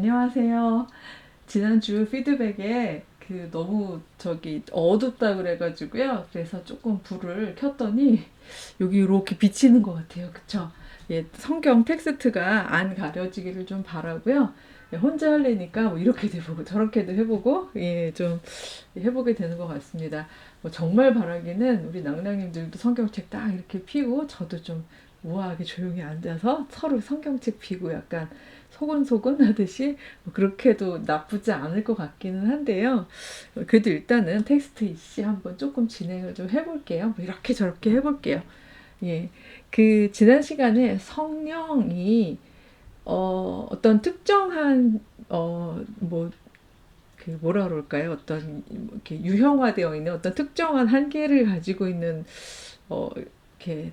안녕하세요. 지난주 피드백에 그 너무 저기 어둡다 그래가지고요. 그래서 조금 불을 켰더니 여기 이렇게 비치는 것 같아요. 그쵸? 예, 성경 텍스트가 안 가려지기를 좀 바라고요. 예, 혼자 하려니까 뭐 이렇게도 해보고 저렇게도 해보고 예, 좀 해보게 되는 것 같습니다. 뭐 정말 바라기는 우리 낭낭님들도 성경책 딱 이렇게 피고 저도 좀 우아하게 조용히 앉아서 서로 성경책 피고 약간 소곤소곤 하듯이 뭐 그렇게도 나쁘지 않을 것 같기는 한데요. 그래도 일단은 텍스트 이씨 한번 조금 진행을 좀 해볼게요. 뭐 이렇게 저렇게 해볼게요. 예. 그 지난 시간에 성령이 어, 어떤 특정한 어 뭐 그 뭐라 그럴까요? 어떤 이렇게 유형화되어 있는 어떤 특정한 한계를 가지고 있는 어 이렇게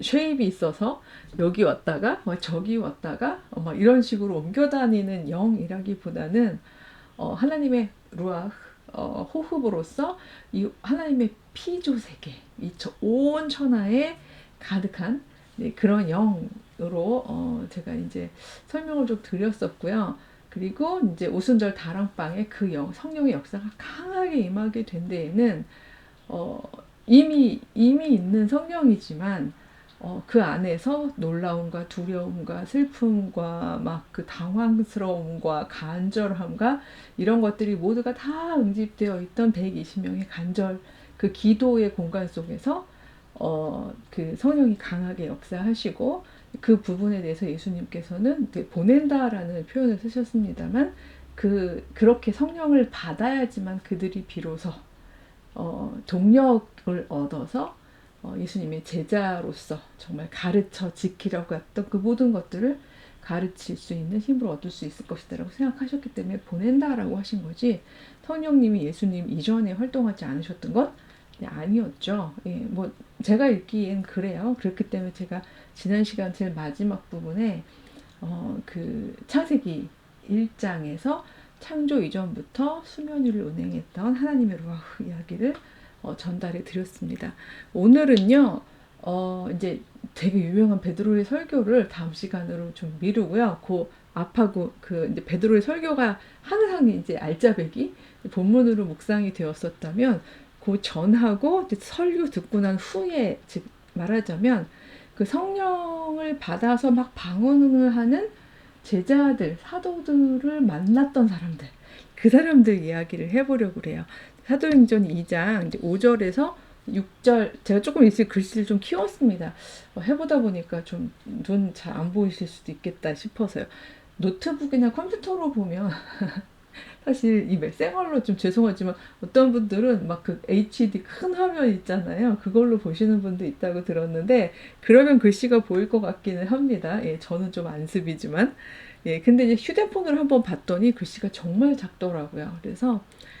쉐입이 있어서 여기 왔다가 막 저기 왔다가 어, 막 이런 식으로 옮겨 다니는 영이라기보다는 어, 하나님의 루아 어, 호흡으로서 이 하나님의 피조 세계 이온 천하에 가득한 네, 그런 영으로 어, 제가 이제 설명을 좀 드렸었고요. 그리고 이제 오순절 다랑방에 그 영, 성령의 역사가 강하게 임하게 된 데에는 어, 이미 이미 있는 성령이지만 어, 그 안에서 놀라움과 두려움과 슬픔과 막 그 당황스러움과 간절함과 이런 것들이 모두가 다 응집되어 있던 120명의 간절 그 기도의 공간 속에서 어, 그 성령이 강하게 역사하시고 그 부분에 대해서 예수님께서는 보낸다라는 표현을 쓰셨습니다만 그 그렇게 성령을 받아야지만 그들이 비로소 어, 동력을 얻어서 어, 예수님의 제자로서 정말 가르쳐 지키려고 했던 그 모든 것들을 가르칠 수 있는 힘을 얻을 수 있을 것이다라고 생각하셨기 때문에 보낸다라고 하신 거지 성령님이 예수님 이전에 활동하지 않으셨던 것 네, 아니었죠. 예, 뭐 제가 읽기엔 그래요. 그렇기 때문에 제가 지난 시간 제일 마지막 부분에 어, 그 창세기 1장에서 창조 이전부터 수면 위를 운행했던 하나님의 루아흐 이야기를 어, 전달해 드렸습니다. 오늘은요, 어, 이제 되게 유명한 베드로의 설교를 다음 시간으로 좀 미루고요. 그 앞하고 그 이제 베드로의 설교가 항상 이제 알짜배기 본문으로 묵상이 되었었다면 그 전하고 설교 듣고 난 후에 즉 말하자면 그 성령을 받아서 막 방언을 하는 제자들, 사도들을 만났던 사람들, 그 사람들 이야기를 해보려고 그래요. 사도행전 2장 이제 5절에서 6절 제가 조금 있을 글씨를 좀 키웠습니다. 어, 해보다 보니까 좀 눈 잘 안 보이실 수도 있겠다 싶어서요. 노트북이나 컴퓨터로 보면 사실 이 생얼로 좀 죄송하지만 어떤 분들은 막 그 HD 큰 화면 있잖아요. 그걸로 보시는 분도 있다고 들었는데 그러면 글씨가 보일 것 같기는 합니다. 예, 저는 좀 안습이지만 예, 근데 이제 휴대폰을 한번 봤더니 글씨가 정말 작더라고요. 그래서 예,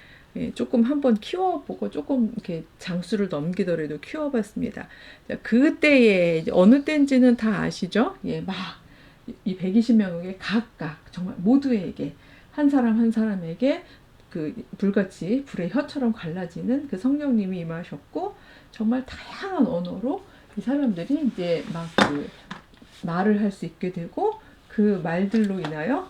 조금 한번 키워보고 조금 이렇게 장수를 넘기더라도 키워봤습니다. 그때에 어느 때인지는 다 아시죠? 예, 막 이 120명에게 각각 정말 모두에게 한 사람 한 사람에게 그 불같이 불의 혀처럼 갈라지는 그 성령님이 임하셨고 정말 다양한 언어로 이 사람들이 이제 막 그 말을 할 수 있게 되고 그 말들로 인하여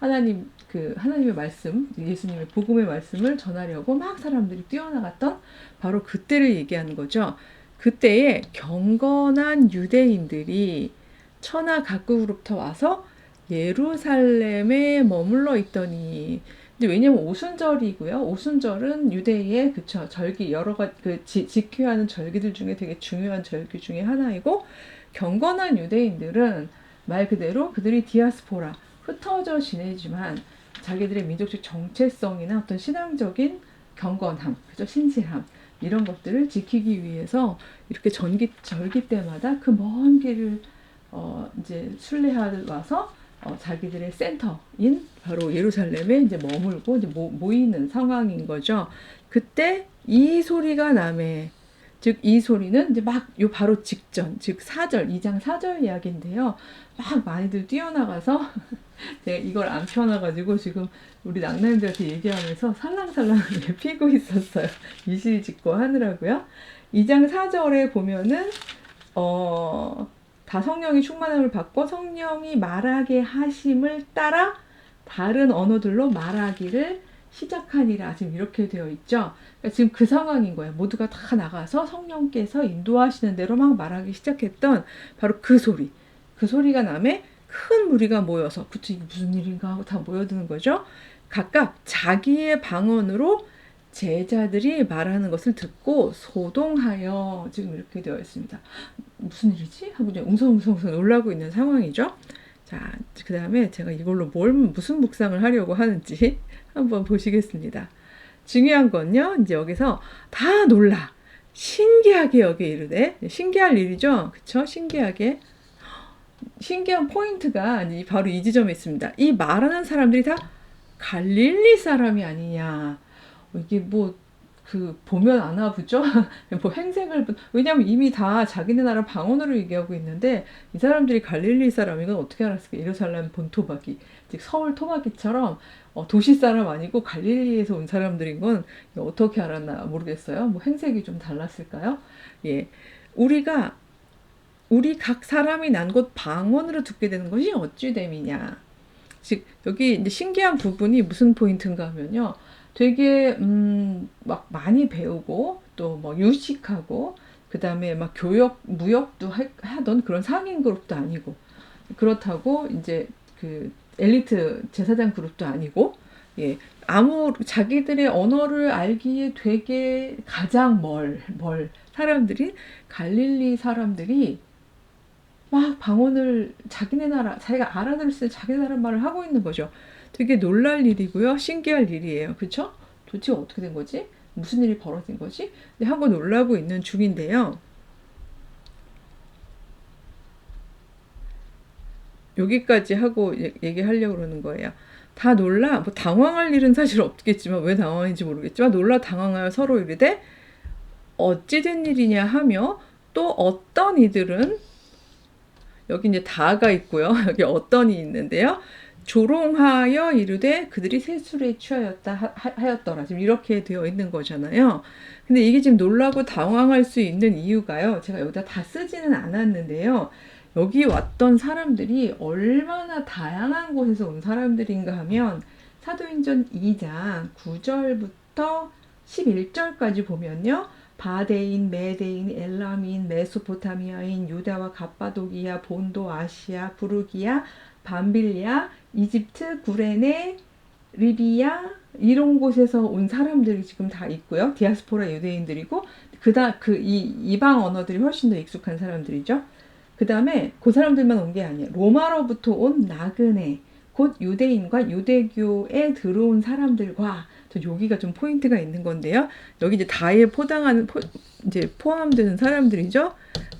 하나님 그 하나님의 말씀, 예수님의 복음의 말씀을 전하려고 막 사람들이 뛰어나갔던 바로 그때를 얘기하는 거죠. 그때에 경건한 유대인들이 천하 각국으로부터 와서 예루살렘에 머물러 있더니 근데 왜냐면 오순절이고요. 오순절은 유대의 그쵸 절기 여러 가지 그 지, 지켜야 하는 절기들 중에 되게 중요한 절기 중에 하나이고 경건한 유대인들은 말 그대로 그들이 디아스포라 흩어져 지내지만 자기들의 민족적 정체성이나 어떤 신앙적인 경건함, 그죠? 신실함 이런 것들을 지키기 위해서 이렇게 전기 절기 때마다 그 먼 길을 어 이제 순례하러 와서 어 자기들의 센터인 바로 예루살렘에 이제 머물고 이제 모, 모이는 상황인 거죠. 그때 이 소리가 남에 즉이 소리는 이제 막 요 바로 직전 즉 4절 2장 4절 이야기인데요. 막 많이들 뛰어나가서 제가 이걸 안 펴놔가지고 지금 우리 낭나님들한테 얘기하면서 살랑살랑 피고 있었어요. 이실 짓고 하느라고요. 2장 4절에 보면은 어, 다 성령이 충만함을 받고 성령이 말하게 하심을 따라 다른 언어들로 말하기를 시작하니라 지금 이렇게 되어 있죠. 그러니까 지금 그 상황인 거예요. 모두가 다 나가서 성령께서 인도하시는 대로 막 말하기 시작했던 바로 그 소리. 그 소리가 남에 큰 무리가 모여서 이게 무슨 일인가 하고 다 모여드는 거죠. 각각 자기의 방언으로 제자들이 말하는 것을 듣고 소동하여 지금 이렇게 되어 있습니다. 무슨 일이지? 하고 이제 웅성웅성웅성 놀라고 있는 상황이죠. 자, 그 다음에 제가 이걸로 뭘, 무슨 묵상을 하려고 하는지 한번 보시겠습니다. 중요한 건요, 이제 여기서 다 놀라. 신기하게 여기 이르되, 신기할 일이죠? 그쵸? 신기하게. 신기한 포인트가 바로 이 지점에 있습니다. 이 말하는 사람들이 다 갈릴리 사람이 아니냐. 이게 뭐, 그, 보면 아나 보죠? 뭐 행색을, 보- 왜냐면 이미 다 자기네 나라 방언으로 얘기하고 있는데, 이 사람들이 갈릴리 사람인 건 어떻게 알았을까? 예루살렘 본토박이, 즉 서울 토박이처럼 어, 도시 사람 아니고 갈릴리에서 온 사람들인 건 어떻게 알았나 모르겠어요. 뭐 행색이 좀 달랐을까요? 예. 우리가 우리 각 사람이 난 곳 방언으로 듣게 되는 것이 어찌 됨이냐. 즉 여기 이제 신기한 부분이 무슨 포인트인가 하면요. 되게 음 막 많이 배우고 또 뭐 유식하고 그다음에 막 교역 무역도 하, 하던 그런 상인 그룹도 아니고 그렇다고 이제 그 엘리트 제사장 그룹도 아니고 예 아무 자기들의 언어를 알기에 되게 가장 멀 멀 사람들이 갈릴리 사람들이 막 방언을 자기네 나라 자기가 알아들을 수 자기 나라 말을 하고 있는 거죠. 되게 놀랄 일이고요. 신기할 일이에요. 그렇죠? 도대체 어떻게 된 거지? 무슨 일이 벌어진 거지? 하고 놀라고 있는 중인데요. 여기까지 하고 얘- 얘기하려고 그러는 거예요. 다 놀라 뭐 당황할 일은 사실 없겠지만 왜 당황인지 모르겠지만 놀라 당황하여 서로 이르되 어찌 된 일이냐 하며 또 어떤 이들은 여기 이제 다가 있고요. 여기 어떤 이 있는데요. 조롱하여 이르되 그들이 세술에 취하였다 하- 하- 하였더라. 지금 이렇게 되어 있는 거잖아요. 근데 이게 지금 놀라고 당황할 수 있는 이유가요. 제가 여기다 다 쓰지는 않았는데요. 여기 왔던 사람들이 얼마나 다양한 곳에서 온 사람들인가 하면 사도행전 2장 9절부터 11절까지 보면요. 바데인, 메데인, 엘람인, 메소포타미아인, 유다와 갑바도기아, 본도, 아시아, 부르기아, 밤빌리아, 이집트, 구레네, 리비아 이런 곳에서 온 사람들이 지금 다 있고요. 디아스포라 유대인들이고 그다 그 이 이방 언어들이 훨씬 더 익숙한 사람들이죠. 그 다음에 그 사람들만 온 게 아니에요. 로마로부터 온 나그네, 곧 유대인과 유대교에 들어온 사람들과 저 여기가 좀 포인트가 있는 건데요. 여기 이제 다에 포당하는 포, 이제 포함되는 사람들이죠.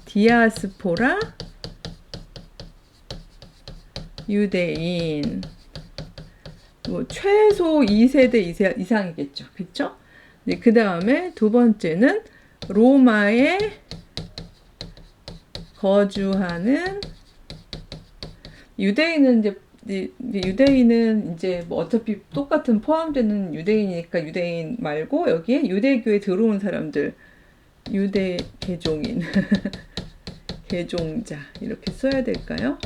디아스포라 유대인 뭐 최소 2세대 이세- 이상이겠죠. 그렇죠? 네, 그 다음에 두 번째는 로마에 거주하는 유대인은 이제 유대인은 이제 뭐 어차피 똑같은 포함되는 유대인이니까 유대인 말고 여기에 유대교에 들어온 사람들 유대 개종인 개종자 이렇게 써야 될까요?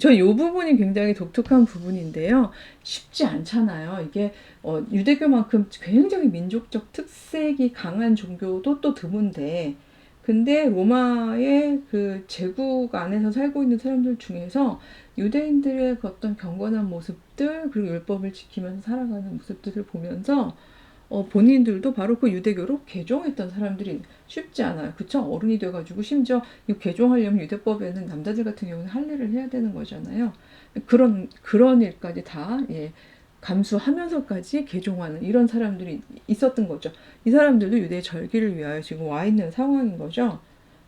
저이 부분이 굉장히 독특한 부분인데요. 쉽지 않잖아요. 이게 어, 유대교만큼 굉장히 민족적 특색이 강한 종교도 또 드문데 근데 로마의 그 제국 안에서 살고 있는 사람들 중에서 유대인들의 그 어떤 경건한 모습들 그리고 율법을 지키면서 살아가는 모습들을 보면서 어, 본인들도 바로 그 유대교로 개종했던 사람들이 쉽지 않아요. 그쵸? 어른이 돼가지고 심지어 이 개종하려면 유대법에는 남자들 같은 경우는 할례를 해야 되는 거잖아요. 그런 그런 일까지 다 예, 감수하면서까지 개종하는 이런 사람들이 있었던 거죠. 이 사람들도 유대 절기를 위하여 지금 와 있는 상황인 거죠.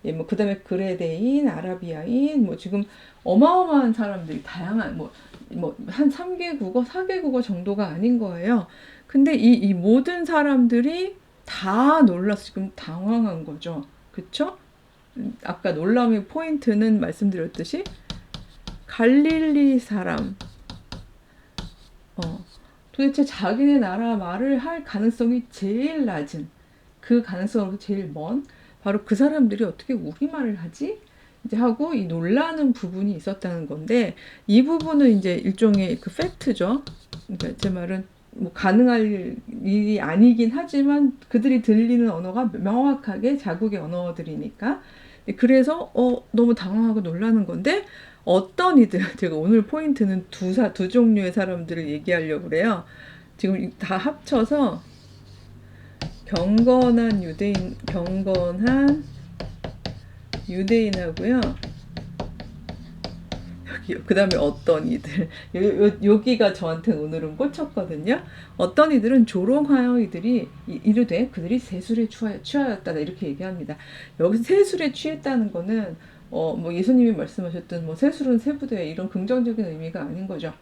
예, 뭐 그다음에 그레데인, 아라비아인, 뭐 지금 어마어마한 사람들이 다양한 뭐 뭐 한 3개 국어, 4개 국어 정도가 아닌 거예요. 근데 이, 이 모든 사람들이 다 놀라서 지금 당황한 거죠. 그쵸? 음, 아까 놀람의 포인트는 말씀드렸듯이 갈릴리 사람, 어, 도대체 자기네 나라 말을 할 가능성이 제일 낮은 그 가능성으로 제일 먼 바로 그 사람들이 어떻게 우리말을 하지? 이제 하고 이 놀라는 부분이 있었다는 건데 이 부분은 이제 일종의 그 팩트죠. 그러니까 제 말은 뭐 가능할 일이 아니긴 하지만 그들이 들리는 언어가 명확하게 자국의 언어들이니까 그래서 어 너무 당황하고 놀라는 건데 어떤 이들 제가 오늘 포인트는 두사 두 종류의 사람들을 얘기하려고 그래요. 지금 다 합쳐서 경건한 유대인 경건한 유대인하고요. 여기 그 다음에 어떤 이들 요, 요, 여기가 저한테 오늘은 꽂혔거든요. 어떤 이들은 조롱하여 이들이 이- 이르되 그들이 세술에 취하, 취하였다 이렇게 얘기합니다. 여기서 세술에 취했다는 거는 어 뭐 예수님이 말씀하셨던 뭐 세술은 세부대 이런 긍정적인 의미가 아닌 거죠.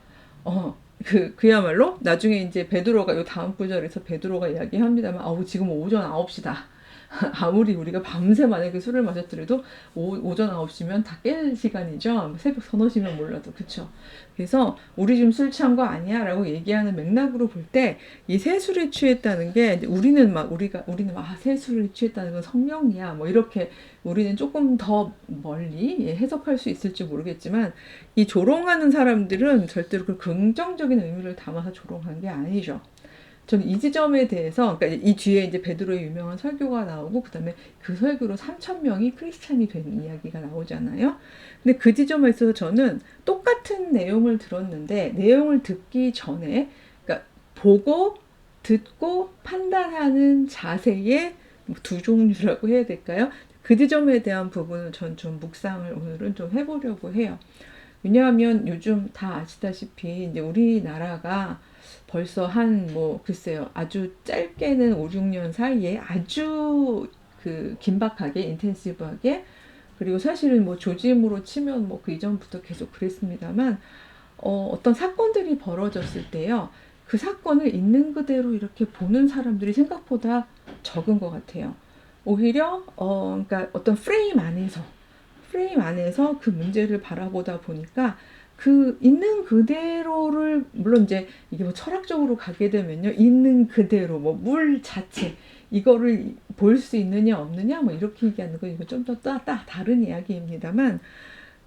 어. 그 그야말로 나중에 이제 베드로가 요 다음 구절에서 베드로가 이야기합니다만 아우 지금 오전 9시다. 아무리 우리가 밤새 만약에 술을 마셨더라도 오, 오전 9시면 다 깰 시간이죠. 새벽 서너 시면 몰라도 그쵸. 그래서 우리 지금 술 취한 거 아니야? 라고 얘기하는 맥락으로 볼 때 이 세술에 취했다는 게 우리는 막 우리가 우리는 막 아, 세술에 취했다는 건 성령이야. 뭐 이렇게 우리는 조금 더 멀리 예, 해석할 수 있을지 모르겠지만 이 조롱하는 사람들은 절대로 그 긍정적인 의미를 담아서 조롱한 게 아니죠. 저는 이 지점에 대해서 그러니까 이 뒤에 이제 베드로의 유명한 설교가 나오고 그다음에 그 설교로 3천 명이 크리스찬이 된 이야기가 나오잖아요. 근데 그 지점에 있어서 저는 똑같은 내용을 들었는데 내용을 듣기 전에 그러니까 보고 듣고 판단하는 자세의 뭐두 종류라고 해야 될까요? 그 지점에 대한 부분을 전 좀 묵상을 오늘은 좀 해보려고 해요. 왜냐하면 요즘 다 아시다시피 이제 우리나라가 벌써 한 뭐 글쎄요 아주 짧게는 5, 6년 사이에 아주 그 긴박하게 인텐시브하게 그리고 사실은 뭐 조짐으로 치면 뭐 그 이전부터 계속 그랬습니다만 어, 어떤 사건들이 벌어졌을 때요 그 사건을 있는 그대로 이렇게 보는 사람들이 생각보다 적은 것 같아요. 오히려 어 그러니까 어떤 프레임 안에서 프레임 안에서 그 문제를 바라보다 보니까 그 있는 그대로를 물론 이제 이게 뭐 철학적으로 가게 되면요 있는 그대로 뭐 물 자체 이거를 볼 수 있느냐 없느냐 뭐 이렇게 얘기하는 거 이거 좀더 다른 이야기입니다만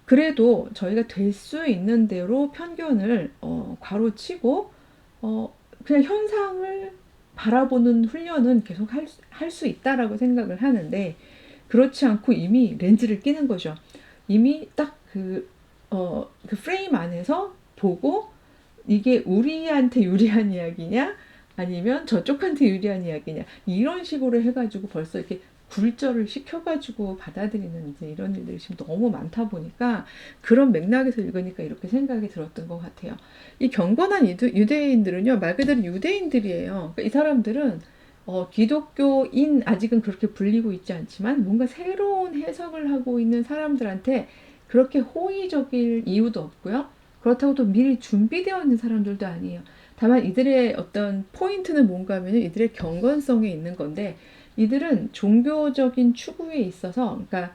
그래도 저희가 될 수 있는 대로 편견을 어, 괄호치고 어, 그냥 현상을 바라보는 훈련은 계속 할 수 있다라고 생각을 하는데 그렇지 않고 이미 렌즈를 끼는 거죠. 이미 딱그 어, 그 프레임 안에서 보고 이게 우리한테 유리한 이야기냐 아니면 저쪽한테 유리한 이야기냐 이런 식으로 해가지고 벌써 이렇게 굴절을 시켜가지고 받아들이는 이제 이런 일들이 지금 너무 많다 보니까 그런 맥락에서 읽으니까 이렇게 생각이 들었던 것 같아요. 이 경건한 유대, 유대인들은요 말 그대로 유대인들이에요. 그러니까 이 사람들은 어, 기독교인 아직은 그렇게 불리고 있지 않지만 뭔가 새로운 해석을 하고 있는 사람들한테 그렇게 호의적일 이유도 없고요. 그렇다고 또 미리 준비되어 있는 사람들도 아니에요. 다만 이들의 어떤 포인트는 뭔가 하면 이들의 경건성에 있는 건데 이들은 종교적인 추구에 있어서 그러니까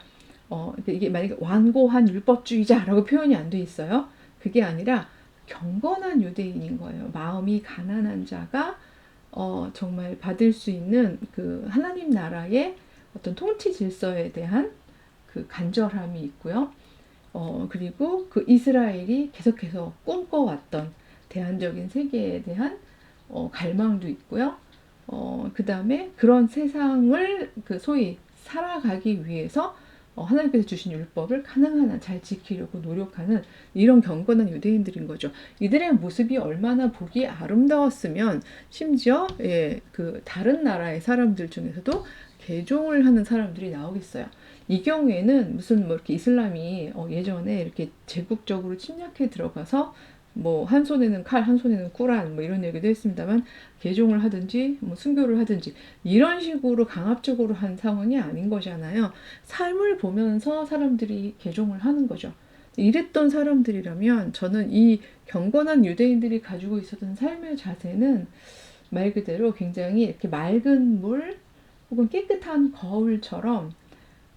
어, 이게 만약에 완고한 율법주의자라고 표현이 안 돼 있어요. 그게 아니라 경건한 유대인인 거예요. 마음이 가난한 자가 어, 정말 받을 수 있는 그 하나님 나라의 어떤 통치 질서에 대한 그 간절함이 있고요. 어, 그리고 그 이스라엘이 계속해서 꿈꿔왔던 대안적인 세계에 대한 어, 갈망도 있고요. 어, 그 다음에 그런 세상을 그 소위 살아가기 위해서 어, 하나님께서 주신 율법을 가능한 한 잘 지키려고 노력하는 이런 경건한 유대인들인 거죠. 이들의 모습이 얼마나 보기 아름다웠으면 심지어 예, 그 다른 나라의 사람들 중에서도 개종을 하는 사람들이 나오겠어요. 이 경우에는 무슨 뭐 이렇게 이슬람이 어, 예전에 이렇게 제국적으로 침략해 들어가서 뭐 한 손에는 칼, 한 손에는 꾸란 뭐 이런 얘기도 했습니다만 개종을 하든지 뭐 순교를 하든지 이런 식으로 강압적으로 한 상황이 아닌 거잖아요. 삶을 보면서 사람들이 개종을 하는 거죠. 이랬던 사람들이라면 저는 이 경건한 유대인들이 가지고 있었던 삶의 자세는 말 그대로 굉장히 이렇게 맑은 물 혹은 깨끗한 거울처럼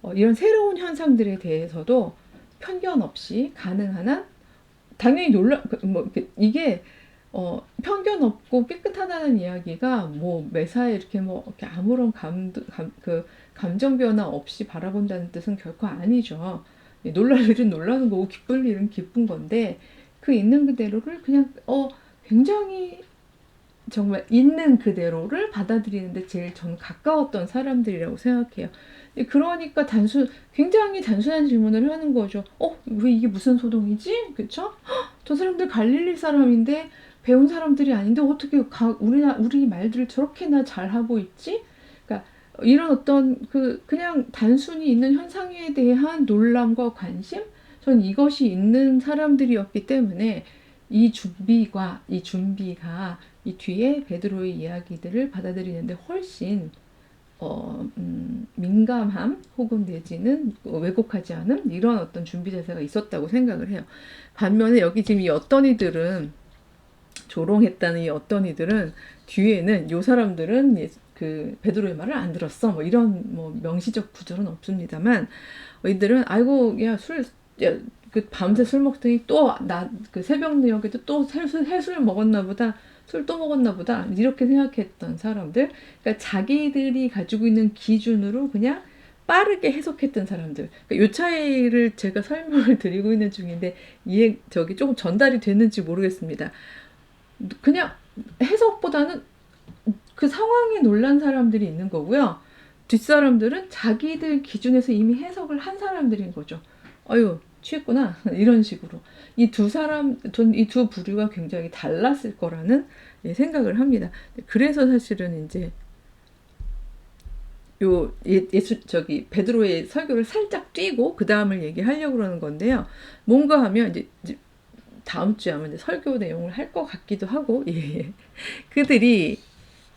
어, 이런 새로운 현상들에 대해서도 편견 없이 가능한 한 당연히 놀라 그, 뭐 이게 어, 편견 없고 깨끗하다는 이야기가 뭐 매사에 이렇게 뭐 이렇게 아무런 감, 감, 그 감정 변화 없이 바라본다는 뜻은 결코 아니죠. 놀랄 일은 놀라는 거고 기쁠 일은 기쁜 건데 그 있는 그대로를 그냥 어 굉장히 정말 있는 그대로를 받아들이는데 제일 저는 가까웠던 사람들이라고 생각해요. 그러니까 단순 굉장히 단순한 질문을 하는 거죠. 어, 왜 이게 무슨 소동이지? 그쵸? 헉, 저 사람들 갈릴리 사람인데 배운 사람들이 아닌데 어떻게 가, 우리나 우리 말들을 저렇게나 잘 하고 있지? 그러니까 이런 어떤 그 그냥 단순히 있는 현상에 대한 놀람과 관심, 전 이것이 있는 사람들이었기 때문에 이 준비가 이 준비가 이 뒤에 베드로의 이야기들을 받아들이는데 훨씬 어, 음, 민감함 혹은 내지는 왜곡하지 않은 이런 어떤 준비 자세가 있었다고 생각을 해요. 반면에 여기 지금 이 어떤 이들은 조롱했다는 이 어떤 이들은 뒤에는 요 사람들은 예- 그 베드로의 말을 안 들었어 뭐 이런 뭐 명시적 구절은 없습니다만 이들은 아이고 야술 그 밤새 술 먹더니 또 나 그 새벽 녘에도 또 해술 해술 먹었나 보다 술 또 먹었나 보다 이렇게 생각했던 사람들 그러니까 자기들이 가지고 있는 기준으로 그냥 빠르게 해석했던 사람들 그러니까 요 차이를 제가 설명을 드리고 있는 중인데 이해 저기 조금 전달이 됐는지 모르겠습니다. 그냥 해석보다는 그 상황에 놀란 사람들이 있는 거고요. 뒷사람들은 자기들 기준에서 이미 해석을 한 사람들인 거죠. 아유, 취했구나. 이런 식으로. 이 두 사람, 이 두 부류가 굉장히 달랐을 거라는 예, 생각을 합니다. 그래서 사실은 이제 요 예, 예수 저기 베드로의 설교를 살짝 띄고 그 다음을 얘기하려고 그러는 건데요. 뭔가 하면 이제 다음 주에 아마 이제 설교 내용을 할 것 같기도 하고 예, 예. 그들이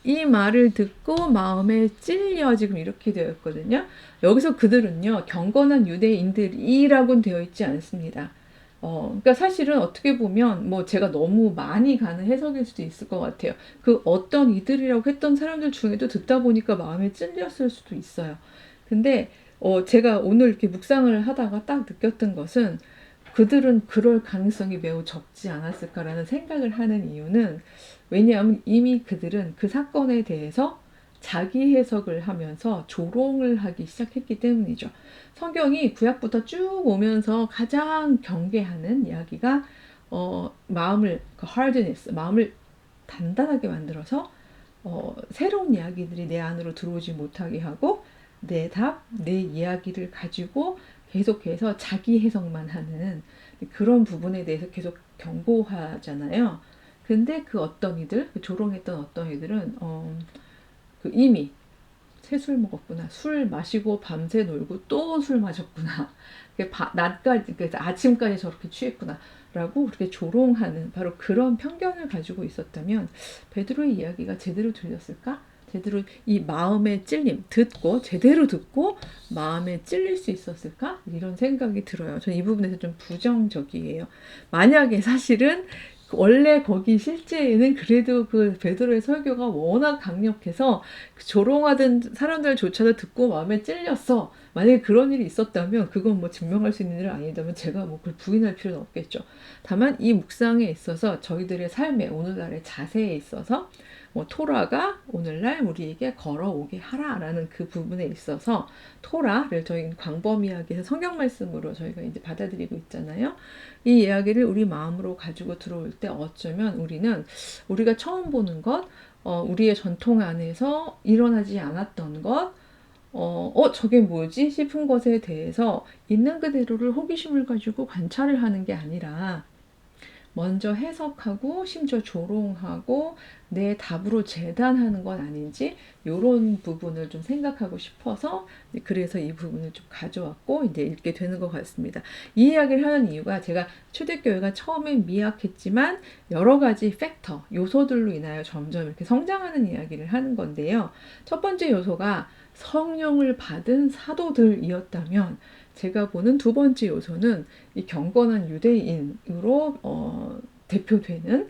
이 말을 듣고 마음에 찔려 지금 이렇게 되어 있거든요. 여기서 그들은요 경건한 유대인들이라고는 되어 있지 않습니다. 어, 그러니까 사실은 어떻게 보면 뭐 제가 너무 많이 가는 해석일 수도 있을 것 같아요. 그 어떤 이들이라고 했던 사람들 중에도 듣다 보니까 마음에 찔렸을 수도 있어요. 근데 어, 제가 오늘 이렇게 묵상을 하다가 딱 느꼈던 것은 그들은 그럴 가능성이 매우 적지 않았을까라는 생각을 하는 이유는 왜냐하면 이미 그들은 그 사건에 대해서 자기 해석을 하면서 조롱을 하기 시작했기 때문이죠. 성경이 구약부터 쭉 오면서 가장 경계하는 이야기가 어, 마음을 그 hardness, 마음을 단단하게 만들어서 어, 새로운 이야기들이 내 안으로 들어오지 못하게 하고 내 답, 내 이야기를 가지고 계속해서 자기 해석만 하는 그런 부분에 대해서 계속 경고하잖아요. 근데 그 어떤 이들, 그 조롱했던 어떤 이들은 어, 그 이미 새술 먹었구나, 술 마시고 밤새 놀고 또 술 마셨구나, 낮까지, 그 아침까지 저렇게 취했구나. 라고 그렇게 조롱하는 바로 그런 편견을 가지고 있었다면 베드로의 이야기가 제대로 들렸을까? 제대로 이 마음의 찔림 듣고 제대로 듣고 마음에 찔릴 수 있었을까 이런 생각이 들어요. 저는 이 부분에서 좀 부정적이에요. 만약에 사실은 원래 거기 실제에는 그래도 그 베드로의 설교가 워낙 강력해서 그 조롱하던 사람들조차도 듣고 마음에 찔렸어. 만약에 그런 일이 있었다면 그건 뭐 증명할 수 있는 일은 아니다면 제가 뭐 그걸 부인할 필요는 없겠죠. 다만 이 묵상에 있어서 저희들의 삶에 오늘날의 자세에 있어서 뭐 토라가 오늘날 우리에게 걸어오게 하라라는 그 부분에 있어서 토라를 저희 광범위하게 성경 말씀으로 저희가 이제 받아들이고 있잖아요. 이 이야기를 우리 마음으로 가지고 들어올 때 어쩌면 우리는 우리가 처음 보는 것, 어, 우리의 전통 안에서 일어나지 않았던 것, 어, 어, 저게 뭐지? 싶은 것에 대해서 있는 그대로를 호기심을 가지고 관찰을 하는 게 아니라 먼저 해석하고 심지어 조롱하고 내 답으로 재단하는 건 아닌지 이런 부분을 좀 생각하고 싶어서 그래서 이 부분을 좀 가져왔고 이제 읽게 되는 것 같습니다. 이 이야기를 하는 이유가 제가 초대교회가 처음엔 미약했지만 여러 가지 팩터 요소들로 인하여 점점 이렇게 성장하는 이야기를 하는 건데요. 첫 번째 요소가 성령을 받은 사도들이었다면 제가 보는 두 번째 요소는 이 경건한 유대인으로 어, 대표되는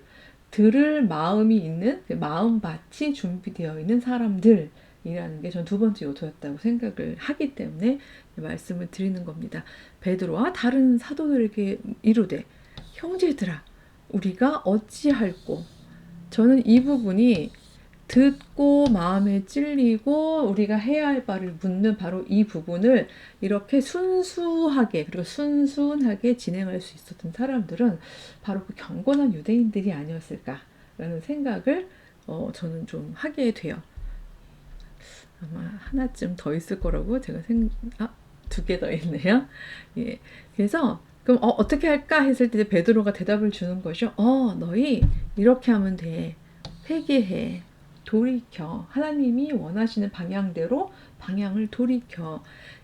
들을 마음이 있는 그 마음밭이 준비되어 있는 사람들 이라는 게 전 두 번째 요소였다고 생각을 하기 때문에 말씀을 드리는 겁니다. 베드로와 다른 사도들에게 이르되 형제들아 우리가 어찌할꼬 저는 이 부분이 듣고 마음에 찔리고 우리가 해야 할 바를 묻는 바로 이 부분을 이렇게 순수하게 그리고 순순하게 진행할 수 있었던 사람들은 바로 그 경건한 유대인들이 아니었을까라는 생각을 어, 저는 좀 하게 돼요. 아마 하나쯤 더 있을 거라고 제가 생, 아, 두 개 더 있네요. 예. 그래서, 그럼, 어, 어떻게 할까? 했을 때 베드로가 대답을 주는 거죠. 어, 너희, 이렇게 하면 돼. 회개해. 돌이켜. 하나님이 원하시는 방향대로 방향을 돌이켜.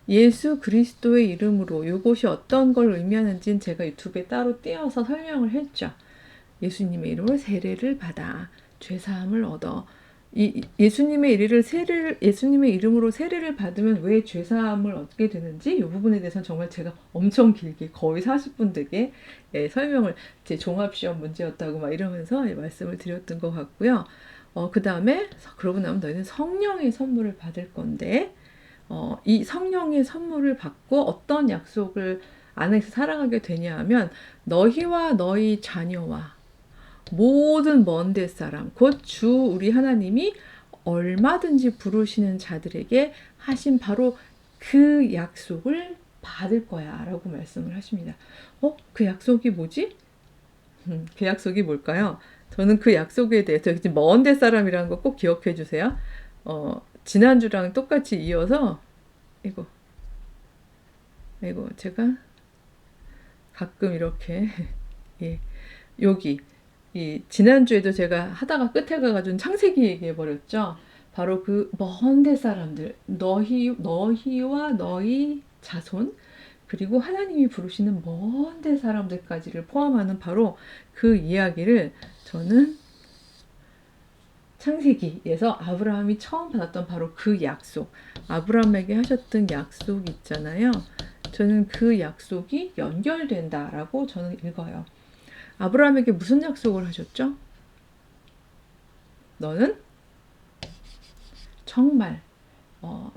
예수 그리스도의 이름으로 이것이 어떤 걸 의미하는지는 제가 유튜브에 따로 띄어서 설명을 했죠. 예수님의 이름으로 세례를 받아 죄 사함을 얻어 이 예수님의 이름을 세례를 예수님의 이름으로 세례를 받으면 왜 죄 사함을 얻게 되는지 이 부분에 대해서는 정말 제가 엄청 길게 거의 40분 되게 예, 설명을 제 종합 시험 문제였다고 막 이러면서 예, 말씀을 드렸던 것 같고요. 어, 그 다음에 그러고 나면 너희는 성령의 선물을 받을 건데 어, 이 성령의 선물을 받고 어떤 약속을 안에서 살아가게 되냐 하면 너희와 너희 자녀와 모든 먼 데 사람, 곧 주 우리 하나님이 얼마든지 부르시는 자들에게 하신 바로 그 약속을 받을 거야 라고 말씀을 하십니다. 어? 그 약속이 뭐지? 음, 그 약속이 뭘까요? 저는 그 약속에 대해서 먼데 사람이라는 거 꼭 기억해 주세요. 어, 지난주랑 똑같이 이어서 이거 이거 제가 가끔 이렇게 예 여기 이 지난주에도 제가 하다가 끝에 가가지고 창세기 얘기해 버렸죠. 바로 그 먼데 사람들 너희 너희와 너희 자손 그리고 하나님이 부르시는 먼 데 사람들까지를 포함하는 바로 그 이야기를 저는 창세기에서 아브라함이 처음 받았던 바로 그 약속, 아브라함에게 하셨던 약속 있잖아요. 저는 그 약속이 연결된다라고 저는 읽어요. 아브라함에게 무슨 약속을 하셨죠? 너는 정말 어,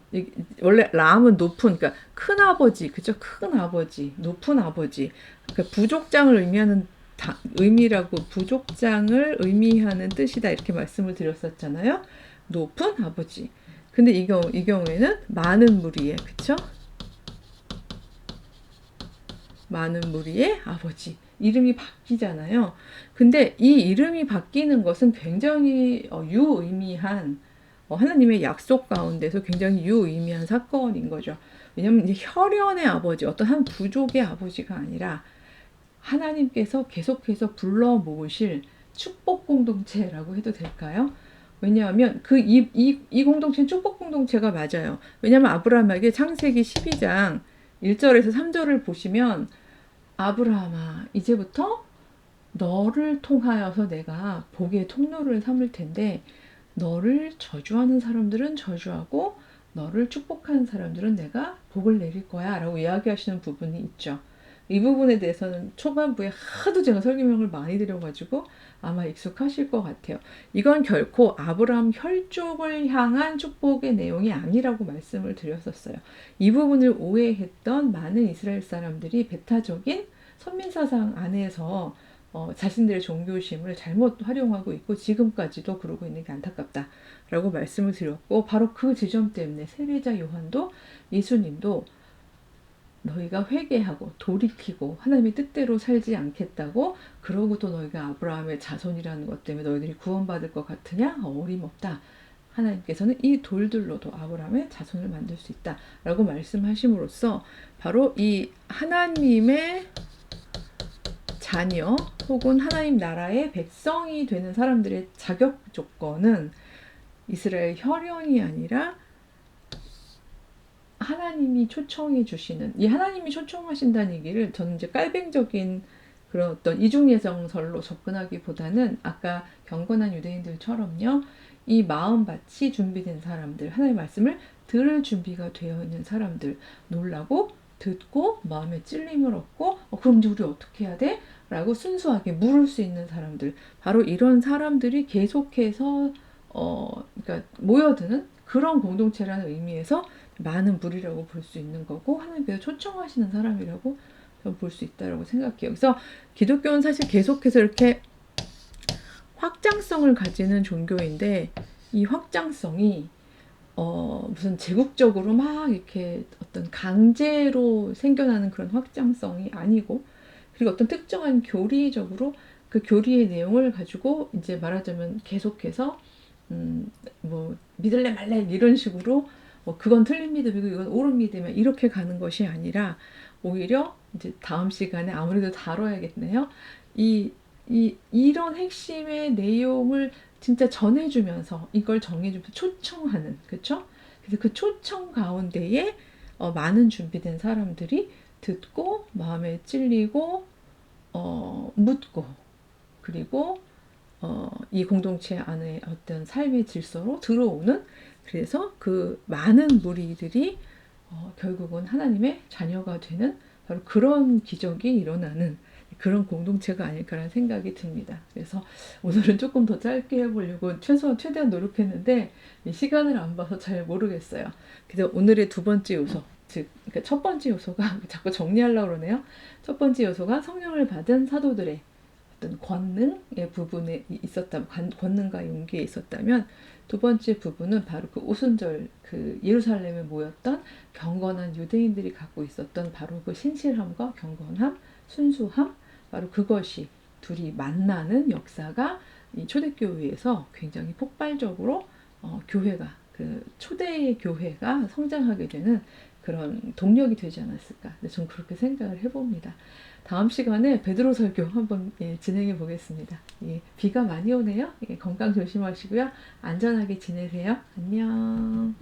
원래 람은 높은 그러니까 큰 아버지 그죠? 큰 아버지 높은 아버지. 그러니까 부족장을 의미하는 다, 의미라고 부족장을 의미하는 뜻이다 이렇게 말씀을 드렸었잖아요. 높은 아버지. 근데 이 경우 이 경우에는 많은 무리의 그쵸? 많은 무리의 아버지. 이름이 바뀌잖아요. 근데 이 이름이 바뀌는 것은 굉장히 어, 유의미한 어, 하나님의 약속 가운데서 굉장히 유의미한 사건인 거죠. 왜냐하면 이제 혈연의 아버지, 어떤 한 부족의 아버지가 아니라 하나님께서 계속해서 불러 모으실 축복 공동체라고 해도 될까요? 왜냐하면 그 이 이 이 공동체는 축복 공동체가 맞아요. 왜냐하면 아브라함에게 창세기 12장 1절에서 3절을 보시면 아브라함아, 이제부터 너를 통하여서 내가 복의 통로를 삼을 텐데, 너를 저주하는 사람들은 저주하고, 너를 축복하는 사람들은 내가 복을 내릴 거야. 라고 이야기하시는 부분이 있죠. 이 부분에 대해서는 초반부에 하도 제가 설명을 많이 드려가지고 아마 익숙하실 것 같아요. 이건 결코 아브라함 혈족을 향한 축복의 내용이 아니라고 말씀을 드렸었어요. 이 부분을 오해했던 많은 이스라엘 사람들이 배타적인 선민사상 안에서 어, 자신들의 종교심을 잘못 활용하고 있고 지금까지도 그러고 있는 게 안타깝다라고 말씀을 드렸고 바로 그 지점 때문에 세례자 요한도 예수님도 너희가 회개하고 돌이키고 하나님의 뜻대로 살지 않겠다고 그러고 또 너희가 아브라함의 자손이라는 것 때문에 너희들이 구원받을 것 같으냐? 어림없다. 하나님께서는 이 돌들로도 아브라함의 자손을 만들 수 있다라고 말씀하심으로써 바로 이 하나님의 자녀 혹은 하나님 나라의 백성이 되는 사람들의 자격 조건은 이스라엘 혈연이 아니라 하나님이 초청해 주시는 이 하나님이 초청하신다는 얘기를 저는 이제 깔뱅적인 그런 어떤 이중예정설로 접근하기보다는 아까 경건한 유대인들처럼요 이 마음밭이 준비된 사람들 하나님의 말씀을 들을 준비가 되어 있는 사람들 놀라고 듣고 마음에 찔림을 얻고 어, 그럼 이제 우리 어떻게 해야 돼? 라고 순수하게 물을 수 있는 사람들 바로 이런 사람들이 계속해서 어 그러니까 모여드는 그런 공동체라는 의미에서 많은 무리라고 볼 수 있는 거고 하나님께서 초청하시는 사람이라고 볼 수 있다라고 생각해요. 그래서 기독교는 사실 계속해서 이렇게 확장성을 가지는 종교인데 이 확장성이 어, 무슨 제국적으로 막 이렇게 어떤 강제로 생겨나는 그런 확장성이 아니고 그리고 어떤 특정한 교리적으로 그 교리의 내용을 가지고 이제 말하자면 계속해서 음, 뭐 믿을래 말래 이런 식으로 뭐 그건 틀린 믿음이고 이건 옳은 믿음이야 이렇게 가는 것이 아니라 오히려 이제 다음 시간에 아무래도 다뤄야겠네요. 이, 이 이런 핵심의 내용을 진짜 전해주면서 이걸 정해주면서 초청하는 그렇죠? 그래서 그 초청 가운데에 어, 많은 준비된 사람들이 듣고 마음에 찔리고 어, 묻고 그리고 어, 이 공동체 안에 어떤 삶의 질서로 들어오는 그래서 그 많은 무리들이 어, 결국은 하나님의 자녀가 되는 바로 그런 기적이 일어나는 그런 공동체가 아닐까라는 생각이 듭니다. 그래서 오늘은 조금 더 짧게 해보려고 최소한 최대한 노력했는데 이 시간을 안 봐서 잘 모르겠어요. 그래서 오늘의 두 번째 요소, 즉, 그러니까 첫 번째 요소가 자꾸 정리하려고 그러네요. 첫 번째 요소가 성령을 받은 사도들의 어떤 권능의 부분에 있었다면, 관- 권능과 용기에 있었다면, 두 번째 부분은 바로 그 오순절 그 예루살렘에 모였던 경건한 유대인들이 갖고 있었던 바로 그 신실함과 경건함, 순수함, 바로 그것이 둘이 만나는 역사가 이 초대교회에서 굉장히 폭발적으로 어, 교회가 그 초대의 교회가 성장하게 되는 그런 동력이 되지 않았을까. 네, 전 그렇게 생각을 해봅니다. 다음 시간에 베드로 설교 한번 예, 진행해 보겠습니다. 예, 비가 많이 오네요. 예, 건강 조심하시고요. 안전하게 지내세요. 안녕.